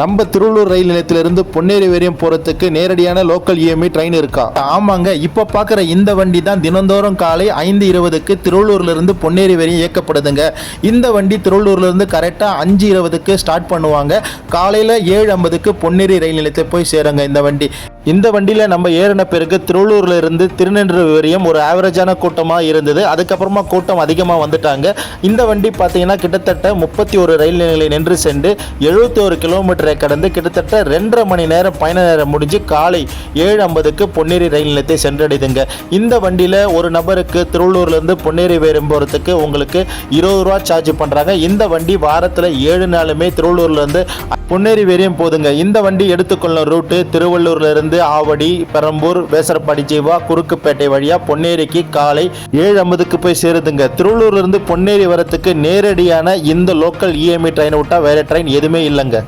நம்ம திருவள்ளூர் ரயில் நிலையத்திலிருந்து பொன்னேரி வரையும் போகிறதுக்கு நேரடியான லோக்கல் இஎம்ஐ ட்ரெயின் இருக்கா? ஆமாங்க இப்போ பார்க்குற இந்த வண்டி தான் தினந்தோறும் காலை ஐந்து இருபதுக்கு திருவள்ளூர்லேருந்து பொன்னேரி வரையும் இயக்கப்படுதுங்க. இந்த வண்டி திருவள்ளூர்லேருந்து கரெக்டாக அஞ்சு இருபதுக்கு ஸ்டார்ட் பண்ணுவாங்க. காலையில் ஏழு ஐம்பதுக்கு பொன்னேரி ரயில் நிலையத்தை போய் சேருங்க இந்த வண்டி. இந்த வண்டியில் நம்ம ஏறின பிறகு திருவள்ளூரில் இருந்து திருநெல்வேலி வரையும் ஒரு ஆவரேஜான கூட்டமாக இருந்தது. அதுக்கப்புறமா கூட்டம் அதிகமாக வந்துட்டாங்க. இந்த வண்டி பார்த்தீங்கன்னா கிட்டத்தட்ட முப்பத்தி ஒரு ரயில் நிலையை நின்று சென்று எழுபத்தி ஒரு கிலோமீட்டர் கடந்து கிட்டத்தட்ட ரெண்டரை மணி நேரம் பயண நேரம் முடிஞ்சு காலை ஏழு ஐம்பதுக்கு பொன்னேரி ரயில் நிலையத்தை சென்றடைதுங்க. இந்த வண்டியில் ஒரு நபருக்கு திருவள்ளூர்லேருந்து பொன்னேரி வேறும் போகிறதுக்கு உங்களுக்கு இருபது ரூபா சார்ஜ் பண்ணுறாங்க இந்த வண்டி வாரத்தில் ஏழு நாளுமே திருவள்ளூர்லேருந்து பொன்னேரி வரையும் போதுங்க. இந்த வண்டி எடுத்துக்கொள்ளும் ரூட்டு திருவள்ளூர்லேருந்து ஆவடி பெரம்பூர் வேசரப்பாடி ஜீவா குறுக்குப்பேட்டை வழியாக பொன்னேரிக்கு காலை ஏழு ஐம்பதுக்கு போய் சேருதுங்க. திருவள்ளூர்லேருந்து பொன்னேரி வரத்துக்கு நேரடியான இந்த லோக்கல் இஎம்ஐ ட்ரெயின் விட்டால் வேறு ட்ரெயின் எதுவுமே இல்லைங்க.